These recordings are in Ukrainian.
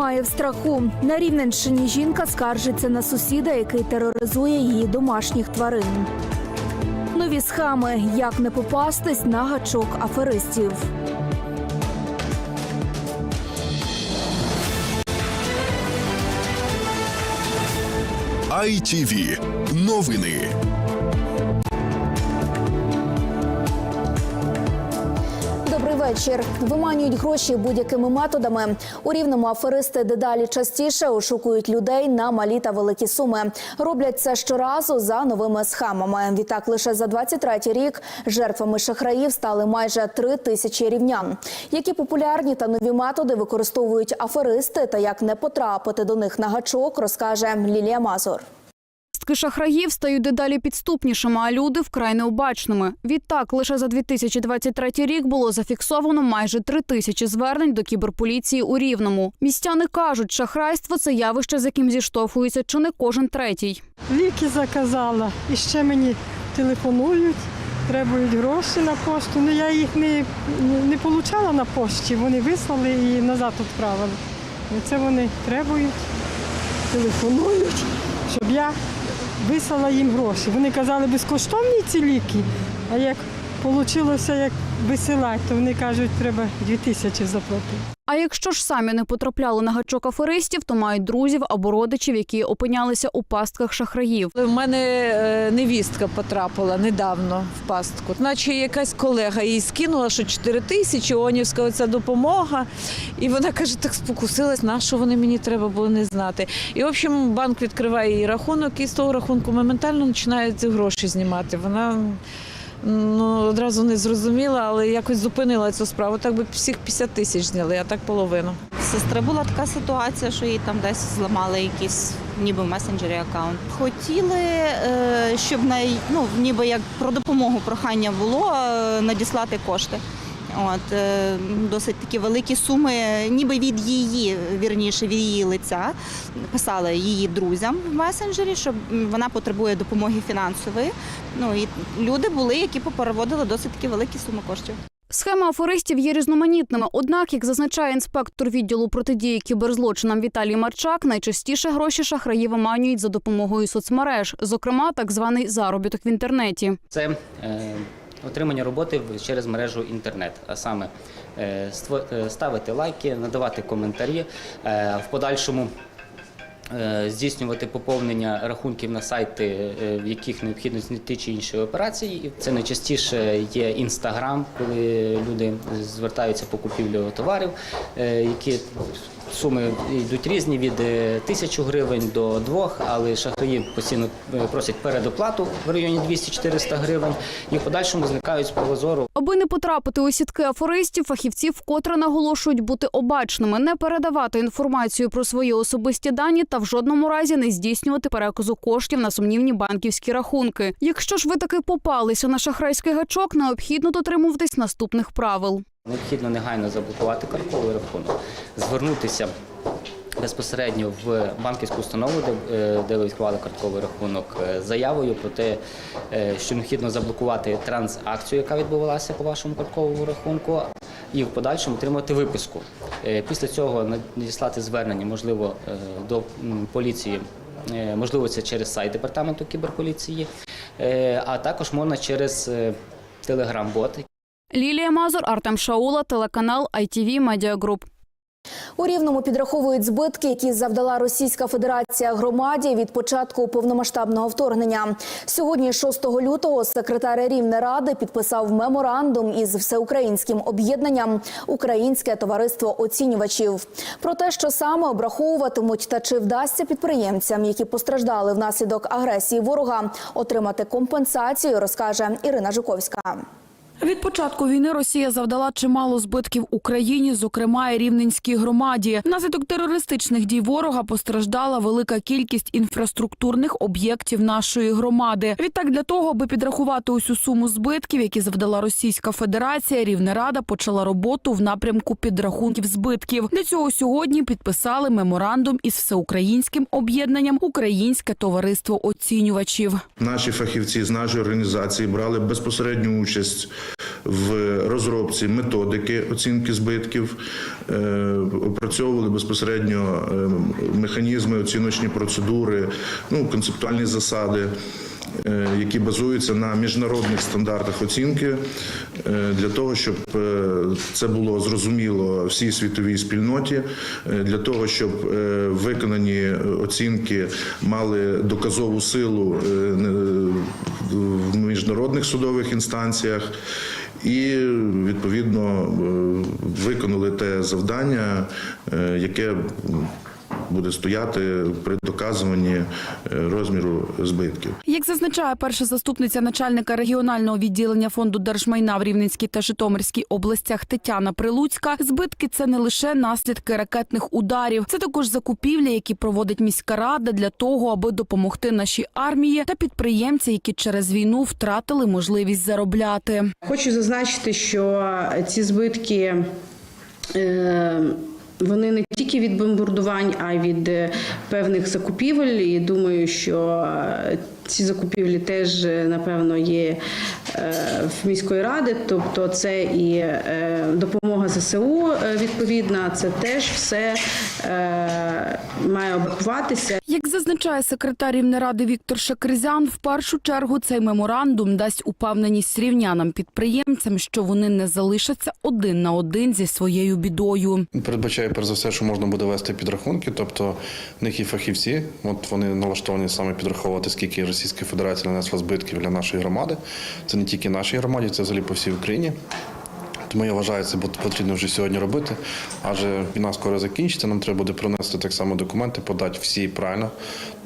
Тримає в страху. На Рівненщині жінка скаржиться на сусіда, який тероризує її домашніх тварин. Нові схеми, як не попастись на гачок аферистів. ITV. Новини. Вечір. Виманюють гроші будь-якими методами. У рівному аферисти дедалі частіше ошукують людей на малі та великі суми. Роблять це щоразу за новими схемами. Відтак, лише за 23 рік жертвами шахраїв стали майже три тисячі рівнян. Які популярні та нові методи використовують аферисти та як не потрапити до них на гачок, розкаже Лілія Мазур. Пастки шахраїв стають дедалі підступнішими, а люди вкрай необачними. Відтак, лише за 2023 рік було зафіксовано майже три тисячі звернень до кіберполіції у Рівному. Містяни кажуть, шахрайство це явище, з яким зіштовхується чи не кожен третій. Ліки заказала і ще мені телефонують, требують гроші на пошту. Ну я їх не, не отримала на пошті, вони вислали і назад відправили. Це вони требують, телефонують, щоб я вислала їм гроші. Вони казали, безкоштовні ці ліки, а як вийшло, як висилати, то вони кажуть, треба 2 тисячі заплатити. А якщо ж самі не потрапляли на гачок аферистів, то мають друзів або родичів, які опинялися у пастках шахраїв. У мене е, невістка потрапила недавно в пастку. Наче якась колега їй скинула, що 4 тисячі, онівська оця допомога. І вона каже, так спокусилась, на що вони мені треба було не знати. І, в общем, банк відкриває їй рахунок, і з того рахунку моментально починають гроші знімати. Вона ну, одразу не зрозуміла, але якось зупинила цю справу. Так би всіх 50 тисяч зняли, а так половину. Сестри була така ситуація, що їй там десь зламали якісь ніби в месенджері аккаунт. Хотіли, е, щоб на ну ніби як про допомогу прохання було е, надіслати кошти. От е, досить такі великі суми, ніби від її, вірніше, від її лиця. Писали її друзям в месенджері, що вона потребує допомоги фінансової. Ну і люди були, які попереводили досить такі великі суми коштів. Схеми аферистів є різноманітними. Однак, як зазначає інспектор відділу протидії кіберзлочинам Віталій Марчак, найчастіше гроші шахраї виманюють за допомогою соцмереж, зокрема так званий заробіток в інтернеті. Це е, отримання роботи через мережу інтернет, а саме е, е, ставити лайки, надавати коментарі, е, в подальшому здійснювати поповнення рахунків на сайти, в яких необхідно знайти чи інші операції. Це найчастіше є інстаграм, коли люди звертаються по купівлю товарів, які суми йдуть різні від е, тисячу гривень до двох, але шахраї постійно е, просять передоплату в районі 200-400 гривень і в подальшому зникають з поля. Аби не потрапити у сітки аферистів, фахівці вкотре наголошують бути обачними, не передавати інформацію про свої особисті дані та в жодному разі не здійснювати переказу коштів на сумнівні банківські рахунки. Якщо ж ви таки попалися на шахрайський гачок, необхідно дотримуватись наступних правил. Необхідно негайно заблокувати картковий рахунок, звернутися безпосередньо в банківську установу, де, е, де ви відкривали картковий рахунок, е, заявою про те, е, що необхідно заблокувати транзакцію, яка відбувалася по вашому картковому рахунку, і в подальшому отримати виписку. Після цього надіслати звернення, можливо, до поліції. Можливо, це через сайт департаменту кіберполіції, а також можна через телеграм-бот, Лілія Мазур, Артем Шаула, телеканал ITV Media Group. У Рівному підраховують збитки, які завдала Російська Федерація громаді від початку повномасштабного вторгнення. Сьогодні, 6 лютого, секретар Рівнеради підписав меморандум із всеукраїнським об'єднанням Українське товариство оцінювачів. Про те, що саме обраховуватимуть та чи вдасться підприємцям, які постраждали внаслідок агресії ворога, отримати компенсацію, розкаже Ірина Жуковська. Від початку війни Росія завдала чимало збитків Україні, зокрема і Рівненській громаді. Внаслідок терористичних дій ворога постраждала велика кількість інфраструктурних об'єктів нашої громади. Відтак, для того, аби підрахувати усю суму збитків, які завдала Російська Федерація, Рівнерада почала роботу в напрямку підрахунків збитків. Для цього сьогодні підписали меморандум із всеукраїнським об'єднанням Українське товариство оцінювачів. Наші фахівці з нашої організації брали безпосередню участь в розробці методики оцінки збитків, е, опрацьовували безпосередньо е, механізми, оціночні процедури, ну, концептуальні засади. Е, Які базуються на міжнародних стандартах оцінки е, для того, щоб е, це було зрозуміло всій світовій спільноті, для того, щоб виконані оцінки мали доказову силу в міжнародних судових інстанціях. І відповідно виконали те завдання, яке буде стояти при доказуванні е, розміру збитків. Як зазначає перша заступниця начальника регіонального відділення фонду держмайна в Рівненській та Житомирській областях Тетяна Прилуцька, збитки це не лише наслідки ракетних ударів, це також закупівлі, які проводить міська рада для того, аби допомогти нашій армії та підприємці, які через війну втратили можливість заробляти. Хочу зазначити, що ці збитки. Вони не тільки від бомбардувань, а й від е, певних закупівель. І думаю, що е, ці закупівлі теж е, напевно є е, в міської ради. Тобто, це і е, допомога ЗСУ відповідна. Це теж все має обрахуватися. Як зазначає секретар Рівнеради Віктор Шакризян, в першу чергу цей меморандум дасть упевненість рівнянам підприємцям, що вони не залишаться один на один зі своєю бідою. Передбачає перш за все, що можна буде вести підрахунки, тобто в них є фахівці, от вони налаштовані саме підраховувати, скільки Російська Федерація нанесла збитків для нашої громади. Це не тільки нашій громаді, це взагалі по всій Україні. Тому я вважаю, це потрібно вже сьогодні робити. Адже війна скоро закінчиться, нам треба буде пронести так само документи, подати всі правильно,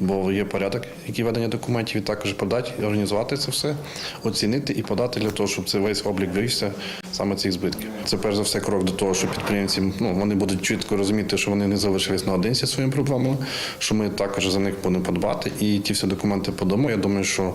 бо є порядок, який ведення документів, і також подати, організувати це все, оцінити і подати для того, щоб цей весь облік вивівся саме цих збитків. Це перш за все крок до того, що підприємці ну, вони будуть чітко розуміти, що вони не залишились наодинці своїми проблемами, що ми також за них будемо подбати. І ті всі документи подамо. Я думаю, що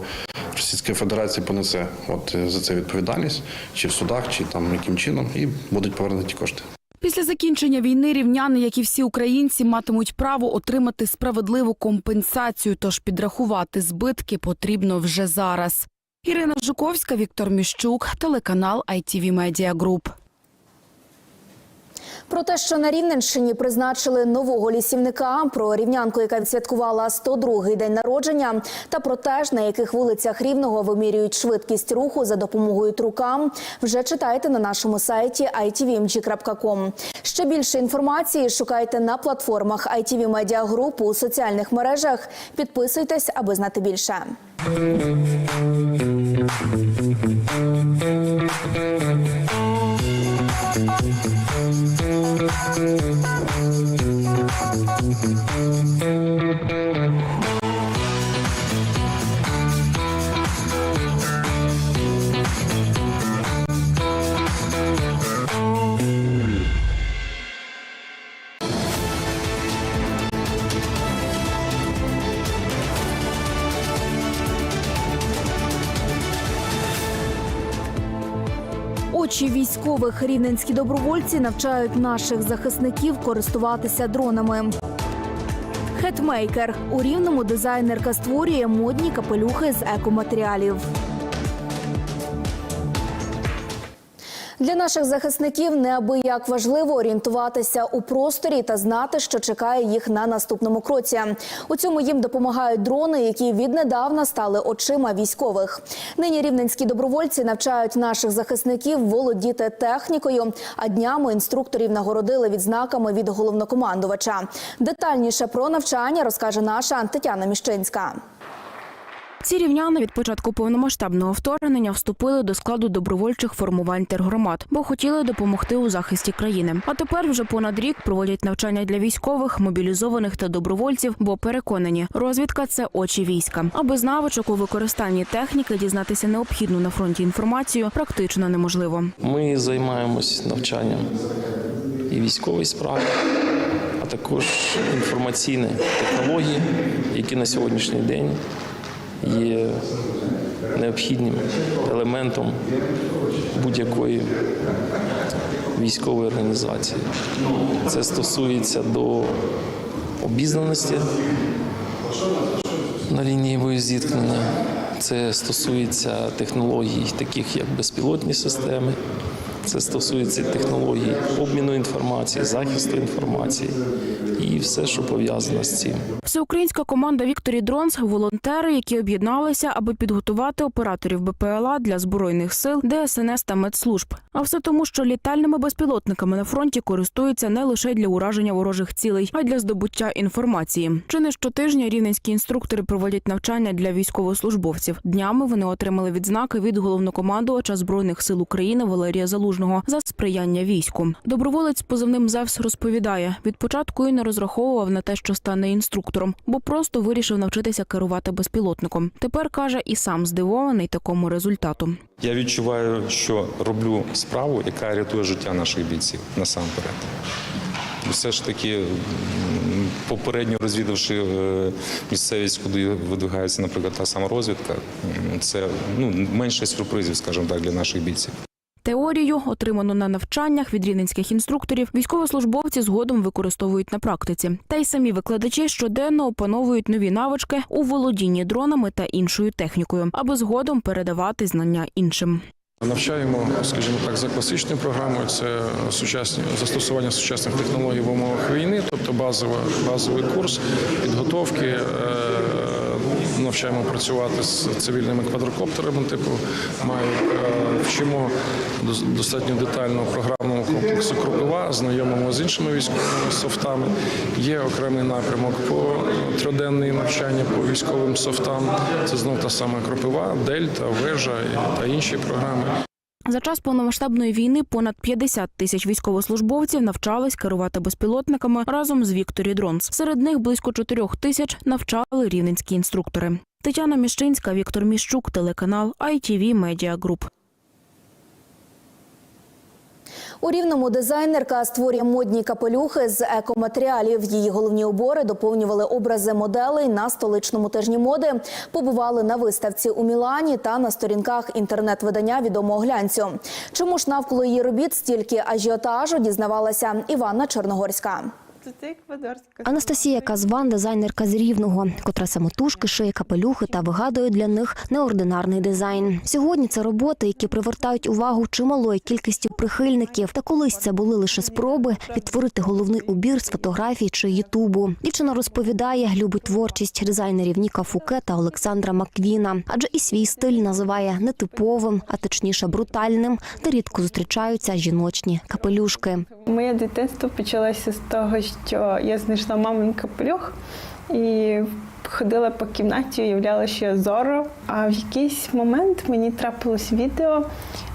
Російська Федерація понесе от за це відповідальність, чи в судах, чи там яким чином, і будуть повернуті кошти. Після закінчення війни рівняни, як і всі українці, матимуть право отримати справедливу компенсацію, тож підрахувати збитки потрібно вже зараз. Ірина Жуковська, Віктор Міщук, телеканал ITV Media Group. Про те, що на Рівненщині призначили нового лісівника, про рівнянку, яка відсвяткувала 102-й день народження, та про те, на яких вулицях Рівного вимірюють швидкість руху за допомогою трукам, вже читайте на нашому сайті itvmg.com. Ще більше інформації шукайте на платформах ITV Media Group у соціальних мережах. Підписуйтесь, аби знати більше. Очі військових рівненські добровольці навчають наших захисників користуватися дронами. Хетмейкер у рівному дизайнерка створює модні капелюхи з екоматеріалів. Для наших захисників неабияк важливо орієнтуватися у просторі та знати, що чекає їх на наступному кроці. У цьому їм допомагають дрони, які віднедавна стали очима військових. Нині рівненські добровольці навчають наших захисників володіти технікою. А днями інструкторів нагородили відзнаками від головнокомандувача. Детальніше про навчання розкаже наша Тетяна Міщинська. Ці рівняни від початку повномасштабного вторгнення вступили до складу добровольчих формувань тергромад, бо хотіли допомогти у захисті країни. А тепер вже понад рік проводять навчання для військових, мобілізованих та добровольців, бо переконані, розвідка це очі війська. А без навичок у використанні техніки дізнатися необхідну на фронті інформацію практично неможливо. Ми займаємось навчанням і військовій справі, а також інформаційні технології, які на сьогоднішній день є необхідним елементом будь-якої військової організації. Це стосується до обізнаності на лінії боєзіткнення. Це стосується технологій, таких як безпілотні системи. Це стосується технологій обміну інформації, захисту інформації і все, що пов'язано з цим. Всеукраїнська команда Вікторі Дронс волонтери, які об'єдналися, аби підготувати операторів БПЛА для збройних сил, ДСНС та медслужб. А все тому, що літальними безпілотниками на фронті користуються не лише для ураження ворожих цілей, а й для здобуття інформації. Чи не щотижня рівненські інструктори проводять навчання для військовослужбовців. Днями вони отримали відзнаки від головнокомандувача збройних сил України Валерія Залужного за сприяння війську. Доброволець позивним Зевс розповідає: від початку і розраховував на те, що стане інструктором, бо просто вирішив навчитися керувати безпілотником. Тепер каже, і сам здивований такому результату. Я відчуваю, що роблю справу, яка рятує життя наших бійців насамперед. Все ж таки, попередньо розвідавши е, місцевість, куди видвигається, наприклад, та сама розвідка, це ну, менше сюрпризів, скажімо так, для наших бійців. Теорію, отриману на навчаннях від рівненських інструкторів, військовослужбовці згодом використовують на практиці. Та й самі викладачі щоденно опановують нові навички у володінні дронами та іншою технікою, аби згодом передавати знання іншим. Навчаємо, скажімо так, за класичною програмою. Це сучасні застосування сучасних технологій в умовах війни, тобто базова, базовий курс підготовки. е, Навчаємо працювати з цивільними квадрокоптерами, типу маю е, вчимо достатньо детально програмному комплексу Кропива, знайомимо з іншими військовими софтами. Є окремий напрямок по трьоденне навчання по військовим софтам. Це знов та сама Кропива, Дельта, Вежа та інші програми. За час повномасштабної війни понад 50 тисяч військовослужбовців навчались керувати безпілотниками разом з Вікторі Дронс. Серед них близько 4 тисяч навчали рівненські інструктори. Тетяна Міщинська, Віктор Міщук, телеканал ITV Media Group. У рівному дизайнерка створює модні капелюхи з екоматеріалів. Її головні убори доповнювали образи моделей на столичному тижні моди. Побували на виставці у Мілані та на сторінках інтернет-видання відомого глянцю. Чому ж навколо її робіт стільки ажіотажу дізнавалася Іванна Чорногорська. Анастасія Казван, дизайнерка з Рівного, котра самотужки шиє капелюхи та вигадує для них неординарний дизайн. Сьогодні це роботи, які привертають увагу чималої кількості прихильників. Та колись це були лише спроби відтворити головний убір з фотографій чи Ютубу. Дівчина розповідає, любить творчість дизайнерів Ніка Фуке та Олександра Маквіна, адже і свій стиль називає нетиповим, а точніше брутальним, де рідко зустрічаються жіночні капелюшки. Моє дитинство почалося з того, що я знайшла мамин капелюх і ходила по кімнаті, уявляла, що я зоро. А в якийсь момент мені трапилось відео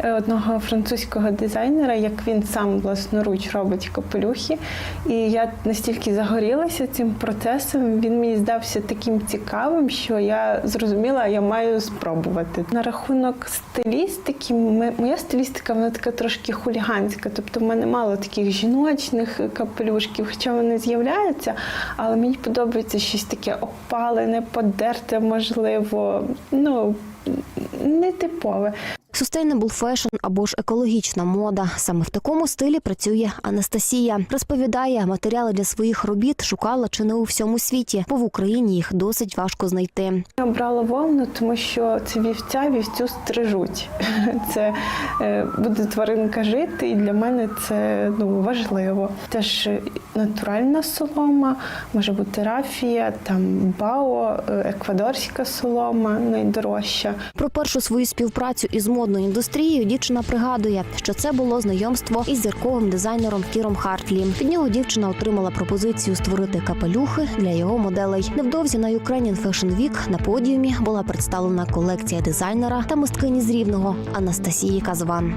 е, одного французького дизайнера, як він сам власноруч робить капелюхи. І я настільки загорілася цим процесом, він мені здався таким цікавим, що я зрозуміла, я маю спробувати. На рахунок стилістики, моя стилістика вона така трошки хуліганська. Тобто в мене мало таких жіночних капелюшків, хоча вони з'являються, але мені подобається щось таке опалене, подерте, можливо, ну нетипове. Sustainable фешн або ж екологічна мода. Саме в такому стилі працює Анастасія. Розповідає, матеріали для своїх робіт шукала чи не у всьому світі, бо в Україні їх досить важко знайти. Я обрала вовну, тому що це вівця, вівцю стрижуть. Це е, буде тваринка жити, і для мене це ну, важливо. Теж натуральна солома, може бути рафія, там бао, е, еквадорська солома найдорожча. Про першу свою співпрацю із модною індустрію, дівчина пригадує, що це було знайомство із зірковим дизайнером Кіром Хартлі. Від нього дівчина отримала пропозицію створити капелюхи для його моделей. Невдовзі на Ukrainian Fashion Week на подіумі була представлена колекція дизайнера та мисткині з рівного Анастасії Казван.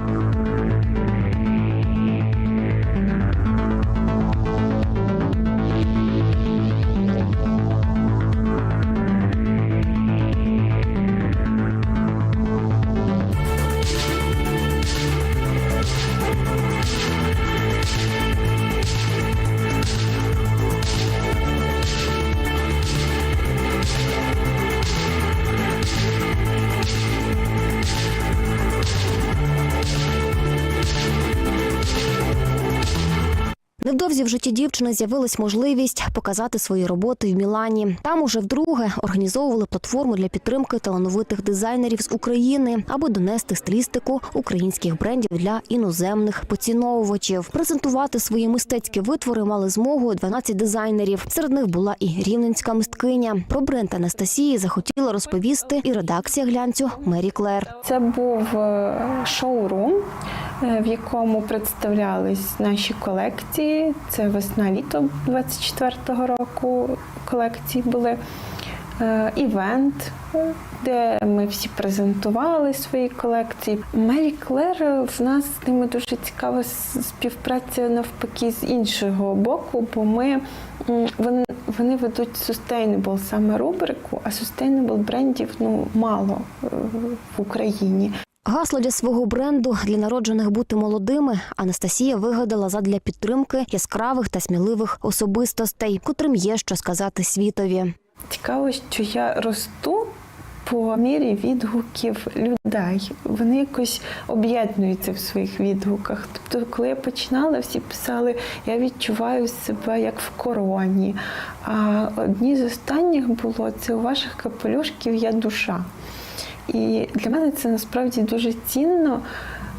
Житті дівчини з'явилась можливість показати свої роботи в Мілані. Там уже вдруге організовували платформу для підтримки талановитих дизайнерів з України, аби донести стилістику українських брендів для іноземних поціновувачів. Презентувати свої мистецькі витвори мали змогу 12 дизайнерів. Серед них була і рівненська мисткиня. Про бренд Анастасії захотіла розповісти і редакція глянцю Мері Клер. Це був е, шоурум, е, в якому представлялись наші колекції. Це весна-літо 24-го року колекції були. Е, Івент, де ми всі презентували свої колекції. Мері Клер в нас з ними дуже цікава співпраця навпаки з іншого боку, бо ми вони, вони ведуть sustainable саме рубрику, а sustainable брендів ну мало е, в Україні. Гасло для свого бренду для народжених бути молодими Анастасія вигадала задля підтримки яскравих та сміливих особистостей, котрим є що сказати світові. Цікаво, що я росту по мірі відгуків людей. Вони якось об'єднуються в своїх відгуках. Тобто, коли я починала, всі писали, я відчуваю себе як в короні. А одні з останніх було це у ваших капелюшків є душа. І для мене це насправді дуже цінно,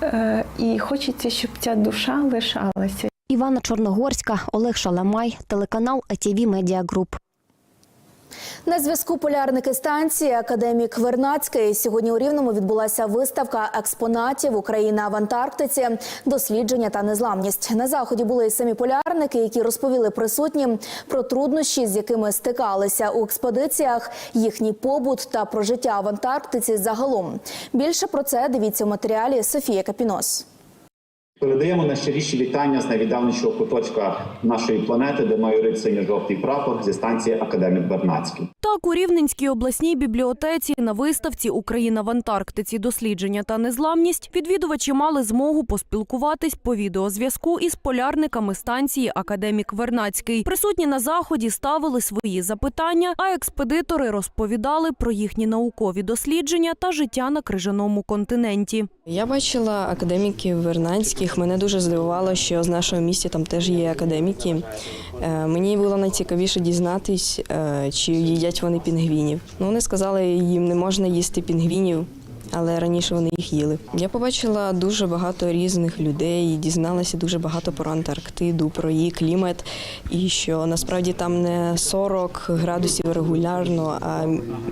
е, і хочеться, щоб ця душа лишалася. Івана Чорногорська, Олег Шаламай, телеканал АТВ Медіа Груп. На зв'язку полярники станції Академік Вернацький. Сьогодні у Рівному відбулася виставка експонатів Україна в Антарктиці, дослідження та незламність. На заході були і самі полярники, які розповіли присутнім про труднощі, з якими стикалися у експедиціях, їхній побут та про життя в Антарктиці загалом. Більше про це дивіться у матеріалі Софія Капінос. Передаємо найщиріші вітання з найвіддавнішого куточка нашої планети, де майорить синьо-жовтий прапор зі станції Академік Бернацький. Так, у Рівненській обласній бібліотеці на виставці Україна в Антарктиці. Дослідження та незламність відвідувачі мали змогу поспілкуватись по відеозв'язку із полярниками станції Академік Вернацький. Присутні на заході ставили свої запитання, а експедитори розповідали про їхні наукові дослідження та життя на крижаному континенті. Я бачила академіків вернанських. Мене дуже здивувало, що з нашого місця там теж є академіки. Е, Мені було найцікавіше дізнатись, е, чи їдять вони пінгвінів. Ну, вони сказали, їм не можна їсти пінгвінів. Але раніше вони їх їли. Я побачила дуже багато різних людей, дізналася дуже багато про Антарктиду, про її клімат, і що насправді там не 40 градусів регулярно, а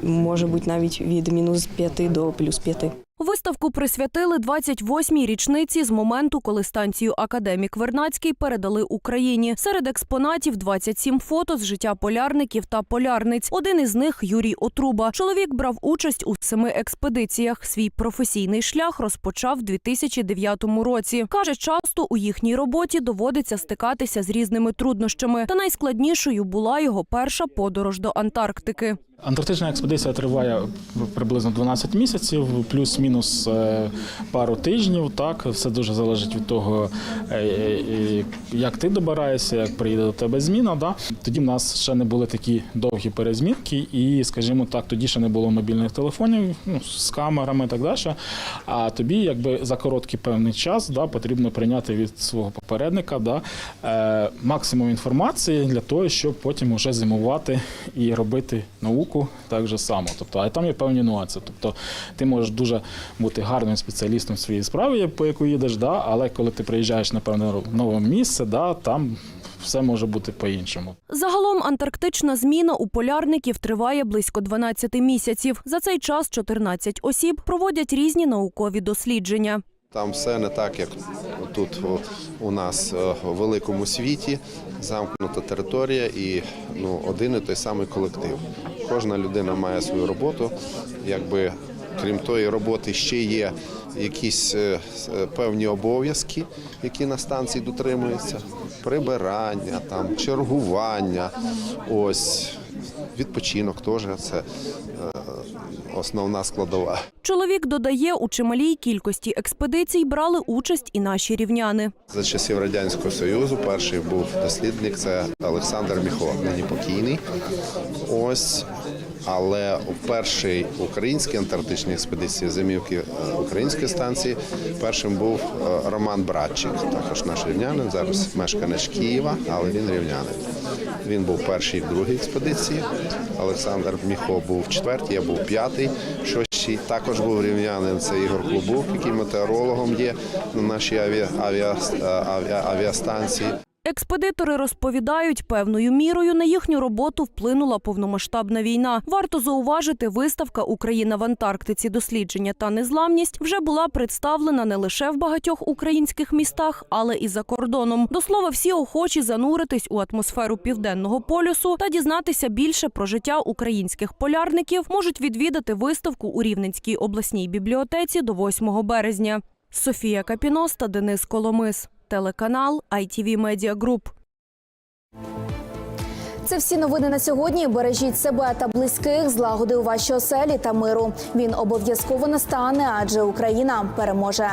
може бути навіть від мінус 5 до плюс 5. Виставку присвятили 28-й річниці з моменту, коли станцію Академік Вернацький передали Україні. Серед експонатів 27 фото з життя полярників та полярниць. Один із них Юрій Отруба. Чоловік брав участь у семи експедиціях. Свій професійний шлях розпочав 2009 році. Каже, часто у їхній роботі доводиться стикатися з різними труднощами. Та найскладнішою була його перша подорож до Антарктики. Антарктична експедиція триває приблизно 12 місяців, плюс-мінус е, пару тижнів. Так, все дуже залежить від того, е, е, як ти добираєшся, як приїде до тебе зміна. Да? Тоді в нас ще не були такі довгі перезмінки, і, скажімо так, тоді ще не було мобільних телефонів ну, з камерами і так далі. А тобі, якби за короткий певний час, да, потрібно прийняти від свого попередника да, максимум інформації для того, щоб потім уже зимувати і робити науку так же само. Тобто, а там є певні нюанси. Тобто, ти можеш дуже бути гарним спеціалістом в своїй справі, по яку їдеш, да, але коли ти приїжджаєш на певне нове місце, да, там все може бути по-іншому. Загалом антарктична зміна у полярників триває близько 12 місяців. За цей час 14 осіб проводять різні наукові дослідження. Там все не так, як тут у нас е, у великому світі, замкнута територія і ну, один і той самий колектив. Кожна людина має свою роботу. Якби крім тої роботи ще є якісь е, е, певні обов'язки, які на станції дотримуються: прибирання, там чергування, ось відпочинок теж це е, основна складова. Чоловік додає, у чималій кількості експедицій брали участь і наші рівняни. За часів радянського союзу перший був дослідник. Це Олександр Міхо, нині покійний. Ось Але у першій українській антарктичній експедиції зимівки е, української станції першим був е, Роман Братчик, також наш рівнянин, зараз мешканець Києва, але він рівнянин. Він був перший в другій експедиції. Олександр Міхо був четвертий, я був п'ятий. Шостий також був рівнянин. Це Ігор Клубук, який метеорологом є на нашій авіа, авіастанції. Експедитори розповідають, певною мірою на їхню роботу вплинула повномасштабна війна. Варто зауважити, виставка Україна в Антарктиці, дослідження та незламність вже була представлена не лише в багатьох українських містах, але і за кордоном. До слова, всі охочі зануритись у атмосферу південного полюсу та дізнатися більше про життя українських полярників можуть відвідати виставку у Рівненській обласній бібліотеці до 8 березня. Софія Капіноста, Денис Коломис. Телеканал ITV Media Group. Це всі новини на сьогодні. Бережіть себе та близьких, злагоди у вашій оселі та миру. Він обов'язково настане, адже Україна переможе.